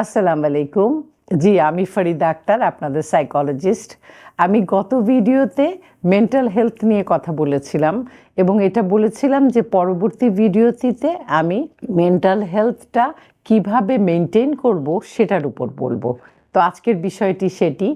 আসসালামু আলাইকুম। জি, আমি ফরিদা আক্তার, আপনাদের সাইকোলজিস্ট আমি গত ভিডিওতে মেন্টাল হেলথ নিয়ে কথা বলেছিলাম এবং এটা বলেছিলাম যে পরবর্তী ভিডিওটিতে আমি মেন্টাল হেলথটা কীভাবে মেনটেন করব সেটার উপর বলব। তো আজকের বিষয়টি সেটি।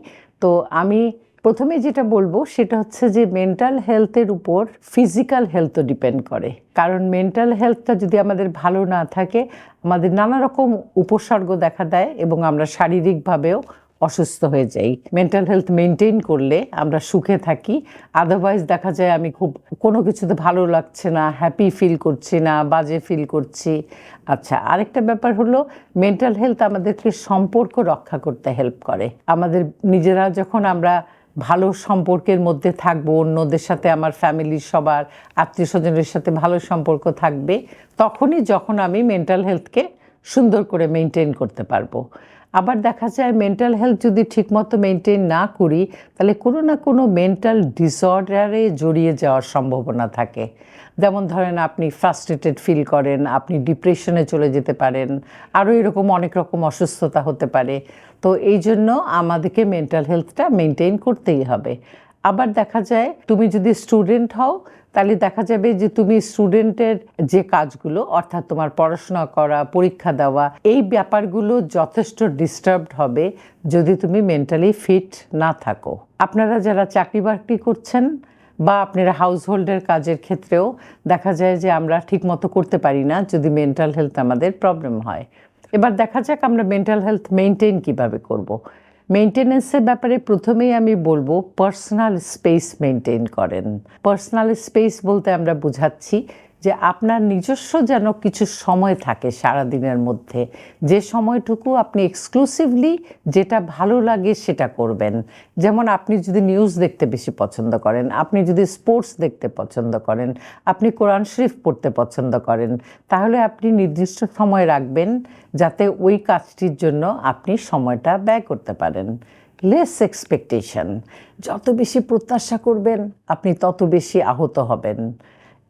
তো আমি প্রথমে যেটা বলব, সেটা হচ্ছে যে মেন্টাল হেলথের উপর ফিজিক্যাল হেলথও ডিপেন্ড করে। কারণ মেন্টাল হেলথটা যদি আমাদের ভালো না থাকে, আমাদের নানা রকম উপসর্গ দেখা দেয় এবং আমরা শারীরিকভাবেও অসুস্থ হয়ে যাই। মেন্টাল হেলথ মেনটেন করলে আমরা সুখে থাকি। আদারওয়াইজ দেখা যায় আমি খুব, কোনো কিছুতে ভালো লাগছে না হ্যাপি ফিল করছি না, বাজে ফিল করছি। আচ্ছা আরেকটা ব্যাপার হলো মেন্টাল হেলথ আমাদেরকে সম্পর্ক রক্ষা করতে হেল্প করে। আমাদের নিজেরা যখন আমরা ভালো সম্পর্কের মধ্যে থাকব, অন্যদের সাথে আমার ফ্যামিলির সবার আত্মীয় স্বজনের সাথে ভালো সম্পর্ক থাকবে, তখনই যখন আমি মেন্টাল হেলথকে সুন্দর করে মেনটেন করতে পারব। আবার দেখা যায় মেন্টাল হেলথ যদি ঠিকমতো মেনটেন না করি, তাহলে কোনো না কোনো মেন্টাল ডিসঅর্ডারে জড়িয়ে যাওয়ার সম্ভাবনা থাকে। যেমন ধরেন আপনি ফ্রাস্ট্রেটেড ফিল করেন, আপনি ডিপ্রেশনে চলে যেতে পারেন, আরও এরকম অনেক রকম অসুস্থতা হতে পারে। তো এই জন্য আমাদেরকে মেন্টাল হেলথটা মেনটেন করতেই হবে। আবার দেখা যায় তুমি যদি স্টুডেন্ট হও, তাহলে দেখা যাবে যে তুমি স্টুডেন্টের যে কাজগুলো, অর্থাৎ তোমার পড়াশোনা করা, পরীক্ষা দেওয়া, এই ব্যাপারগুলো যথেষ্ট ডিস্টার্বড হবে যদি তুমি মেন্টালি ফিট না থাকো আপনারা যারা চাকরি বাকরি করছেন বা আপনারা হাউস হোল্ডের কাজের ক্ষেত্রেও দেখা যায় যে আমরা ঠিকমতো করতে পারি না যদি মেন্টাল হেলথ আমাদের প্রবলেম হয় এবার দেখা যাক আমরা মেন্টাল হেলথ মেনটেন কীভাবে করব। মেনটেনেন্সের ব্যাপারে প্রথমেই আমি বলব পার্সোনাল স্পেস মেনটেন করেন। পার্সোনাল স্পেস বলতে আমরা বুঝাচ্ছি যে আপনার নিজস্ব যেন কিছু সময় থাকে সারাদিনের মধ্যে। যে সময়টুকু আপনি এক্সক্লুসিভলি যেটা ভালো লাগে সেটা করবেন। যেমন আপনি যদি নিউজ দেখতে বেশি পছন্দ করেন, আপনি যদি স্পোর্টস দেখতে পছন্দ করেন, আপনি কোরআন শরীফ পড়তে পছন্দ করেন, তাহলে আপনি নির্দিষ্ট সময় রাখবেন যাতে ওই কাজটির জন্য আপনি সময়টা ব্যয় করতে পারেন। লেস এক্সপেকটেশন যত বেশি প্রত্যাশা করবেন, আপনি তত বেশি আহত হবেন।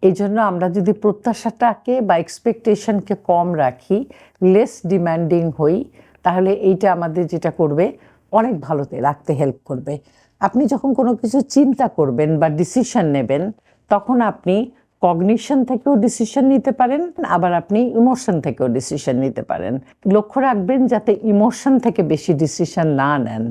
এই জন্য আমরা যদি প্রত্যাশাটাকে বা এক্সপেকটেশনকে কম রাখি লেস ডিম্যান্ডিং হই, তাহলে এইটা আমাদের যেটা করবে, অনেক ভালোতে রাখতে হেল্প করবে। আপনি যখন কোনো কিছু চিন্তা করবেন বা ডিসিশন নেবেন, তখন আপনি কগনিশন থেকেও ডিসিশন নিতে পারেন, আবার আপনি ইমোশন থেকেও ডিসিশন নিতে পারেন। লক্ষ্য রাখবেন যাতে ইমোশন থেকে বেশি ডিসিশন না নেন,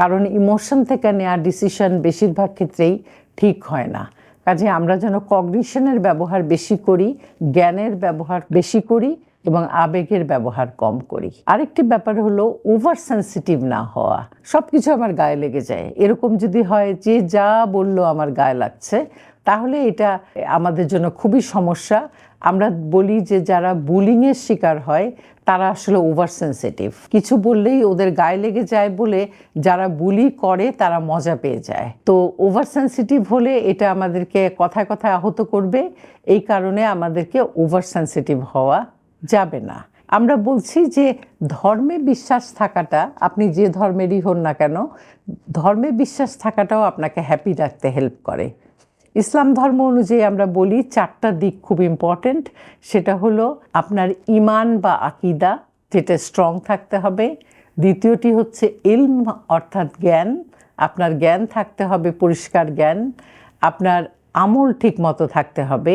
কারণ ইমোশন থেকে নেওয়া ডিসিশন বেশিরভাগ ক্ষেত্রেই ঠিক হয় না। কাজে আমরা যেন কগনিশনের ব্যবহার বেশি করি, জ্ঞানের ব্যবহার বেশি করি এবং আবেগের ব্যবহার কম করি। আরেকটি ব্যাপার হলো ওভার সেন্সিটিভ না হওয়া। সব কিছু আমার গায়ে লেগে যায়। এরকম যদি হয় যে যা বলল আমার গায়ে লাগছে তাহলে এটা আমাদের জন্য খুবই সমস্যা। আমরা বলি যে যারা বুলিংয়ের শিকার হয়, তারা আসলে ওভার সেন্সিটিভ কিছু বললেই ওদের গায়ে লেগে যায় বলে যারা বুলি করে, তারা মজা পেয়ে যায়। তো ওভার সেন্সিটিভ হলে এটা আমাদেরকে কথায় কথায় আহত করবে। এই কারণে আমাদেরকে ওভার সেন্সিটিভ হওয়া যাবে না। আমরা বলছি যে ধর্মে বিশ্বাস থাকাটা, আপনি যে ধর্মেরই হন না কেন, ধর্মে বিশ্বাস থাকাটাও আপনাকে হ্যাপি রাখতে হেল্প করে। ইসলাম ধর্ম অনুযায়ী আমরা বলি চারটা দিক খুব ইম্পর্টেন্ট সেটা হলো আপনার ইমান বা আকিদা, যেটা স্ট্রং থাকতে হবে। দ্বিতীয়টি হচ্ছে ইলম, অর্থাৎ জ্ঞান। আপনার জ্ঞান থাকতে হবে, পরিষ্কার জ্ঞান। আপনার আমল ঠিক মতো থাকতে হবে।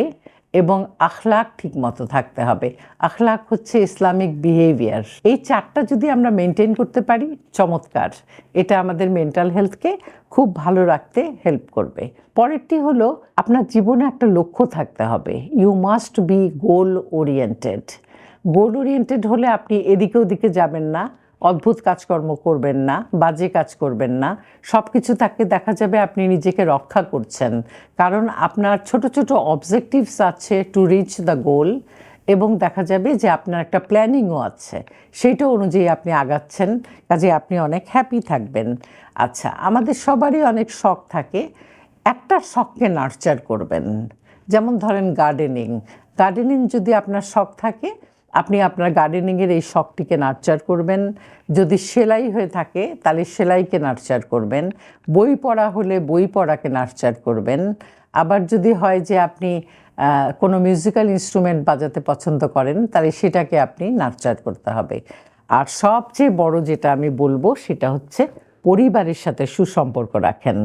এবং আখলাক ঠিক মতো থাকতে হবে। আখলাক হচ্ছে ইসলামিক বিহেভিয়ার এই চারটা যদি আমরা মেনটেন করতে পারি, চমৎকার। এটা আমাদের মেন্টাল হেলথকে খুব ভালো রাখতে হেল্প করবে। পরেরটি হলো, আপনার জীবনে একটা লক্ষ্য থাকতে হবে। You must be goal oriented goal oriented হলে আপনি এদিকে ওদিকে যাবেন না। অদ্ভুত কাজকর্ম করবেন না, বাজে কাজ করবেন না। সব কিছু তাকে দেখা যাবে আপনি নিজেকে রক্ষা করছেন। কারণ আপনার ছোট ছোট অবজেক্টিভস আছে টু রিচ দ্য গোল এবং দেখা যাবে যে আপনার একটা প্ল্যানিংও আছে। সেইটা অনুযায়ী আপনি আগাচ্ছেন, কাজে আপনি অনেক হ্যাপি থাকবেন। আচ্ছা আমাদের সবারই অনেক শখ থাকে, একটা শখকে নার্চার করবেন। যেমন ধরেন গার্ডেনিং গার্ডেনিং যদি আপনার শখ থাকে আপনি আপনার গার্ডেনিংয়ের এই শখটিকে নার্চার করবেন। যদি সেলাই হয়ে থাকে, তাহলে সেলাইকে নার্চার করবেন। বই পড়া হলে বই পড়াকে নার্চার করবেন। আবার যদি হয় যে আপনি কোনো মিউজিক্যাল ইনস্ট্রুমেন্ট বাজাতে পছন্দ করেন, তাহলে সেটাকে আপনি নার্চার করতে হবে। আর সবচেয়ে বড় যেটা আমি বলব, সেটা হচ্ছে পরিবারের সাথে সুসম্পর্ক রাখেন।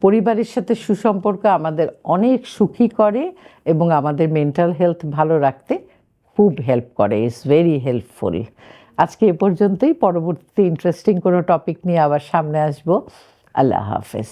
পরিবারের সাথে সুসম্পর্ক আমাদের অনেক সুখী করে এবং আমাদের মেন্টাল হেলথ ভালো রাখতে খুব হেল্প করে ইটস ভেরি হেল্পফুল আজকে এ পর্যন্তই পরবর্তী ইন্টারেস্টিং কোনো টপিক নিয়ে আবার সামনে আসব। আল্লাহ হাফেজ।